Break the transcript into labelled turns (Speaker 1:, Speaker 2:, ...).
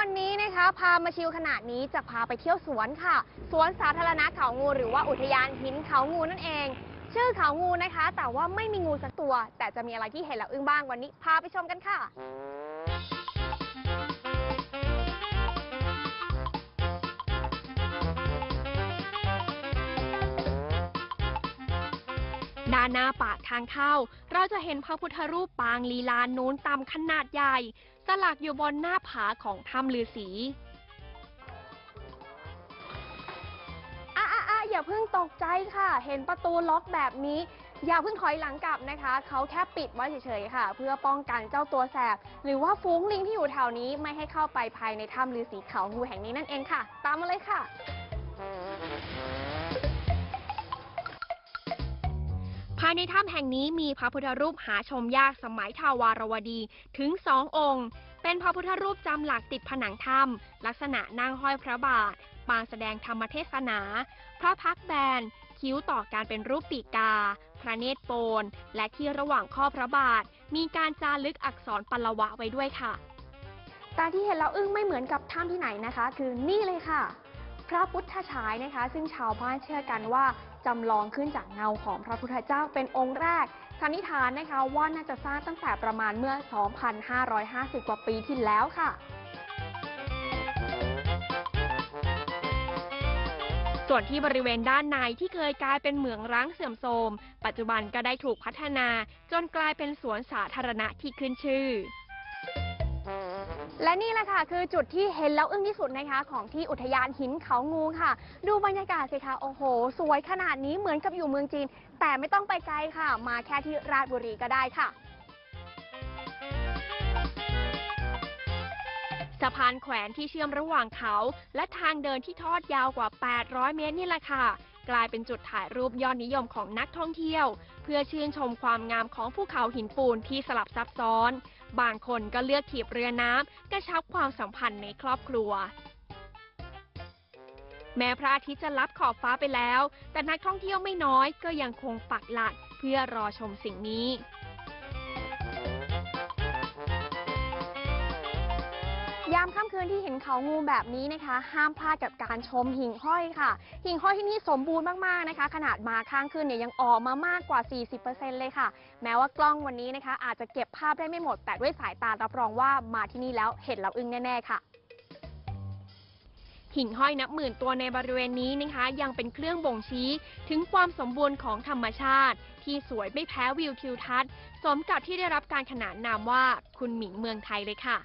Speaker 1: วันนี้นะคะพามาชิลขนาดนี้จะพาไปเที่ยวสวนค่ะ สวนสาธารณะเขางู หรือว่าอุทยานหินเขางูนั่นเอง ชื่อเขางูนะคะ แต่ว่าไม่มีงูสักตัว แต่จะมีอะไรที่เห็นแล้วอึ้งบ้างวันนี้พาไปชมกันค่ะด้านหน้าปากทางเข้า เราจะเห็นพระพุทธรูปปางลีลานูนตำขนาดใหญ่ สลักอยู่บนหน้าผาของถ้ำลือสีอะอะอะอย่าเพิ่งตกใจค่ะ เห็นประตูล็อกแบบนี้ อย่าเพิ่งถอยหลังกลับนะคะ เขาแค่ปิดไว้เฉยๆค่ะ เพื่อป้องกันเจ้าตัวแสบ หรือว่าฟุ้งลิงที่อยู่แถวนี้ไม่ให้เข้าไปภายในถ้ำลือสีเขางูแห่งนี้นั่นเองค่ะ ตามมาเลยค่ะายในถ้ำแห่งนี้มีพระพุทธรูปหาชมยากสมัยทาวารวดีถึงสององค์ เป็นพระพุทธรูปจำหลักติดผนังถ้ำลักษณะนั่งห้อยพระบาท ปางแสดงธรรมเทศนา พระพักตร์แบน คิ้วต่อการเป็นรูปปีกา พระเนตรโปน และที่ระหว่างข้อพระบาท มีการจารึกอักษรปลวะไว้ด้วยค่ะ ตาที่เห็นแล้วอึ้งไม่เหมือนกับถ้ำที่ไหนนะคะ คือนี่เลยค่ะ พระพุทธฉายนะคะ ซึ่งชาวบ้านเชื่อกันว่าจำลองขึ้นจากเงาของพระพุทธเจ้าเป็นองค์แรกสันนิษฐานนะคะว่าน่าจะสร้างตั้งแต่ประมาณเมื่อ 2,550 กว่าปีที่แล้วค่ะส่วนที่บริเวณด้านในที่เคยกลายเป็นเหมืองร้างเสื่อมโทรม ปัจจุบันก็ได้ถูกพัฒนาจนกลายเป็นสวนสาธารณะที่ขึ้นชื่อ และนี่แหละค่ะคือจุดที่เห็นแล้วอึ้งที่สุดนะคะของที่อุทยานหินเขางูค่ะ ดูบรรยากาศสิคะโอ้โห สวยขนาดนี้เหมือนกับอยู่เมืองจีน แต่ไม่ต้องไปไกลค่ะ มาแค่ที่ราชบุรีก็ได้ค่ะสะพานแขวนที่เชื่อมระหว่างเขา และทางเดินที่ทอดยาวกว่า 800 เมตรนี่แหละค่ะ กลายเป็นจุดถ่ายรูปยอดนิยมของนักท่องเที่ยว เพื่อชื่นชมความงามของภูเขาหินปูนที่สลับซับซ้อน บางคนก็เลือกขีบเรือน้ำกระชับความสัมพันธ์ในครอบครัว แม้พระอาทิตย์จะลับขอบฟ้าไปแล้ว แต่นักท่องเที่ยวไม่น้อยก็ยังคงปักหลักเพื่อรอชมสิ่งนี้ามค่ำคืนที่เห็นเขางูแบบนี้นะคะ ห้ามพลาดกับการชมหิ่งห้อยค่ะ หิ่งห้อยที่นี่สมบูรณ์มากๆนะคะ ขนาดมาข้างขึ้นเนี่ยยังออกมามากกว่า 40%เลยค่ะ แม้ว่ากล้องวันนี้นะคะ อาจจะเก็บภาพได้ไม่หมด แต่ด้วยสายตารับรองว่ามาที่นี่แล้วเห็นแล้วอึ้งแน่ๆค่ะหิ่งห้อยนับหมื่นตัวในบริเวณนี้นะคะ ยังเป็นเครื่องบ่งชี้ถึงความสมบูรณ์ของธรรมชาติ ที่สวยไม่แพ้วิวทิวทัศน์ สมกับที่ได้รับการขนานนามว่าคุณหมิงเมืองไทยเลยค่ะ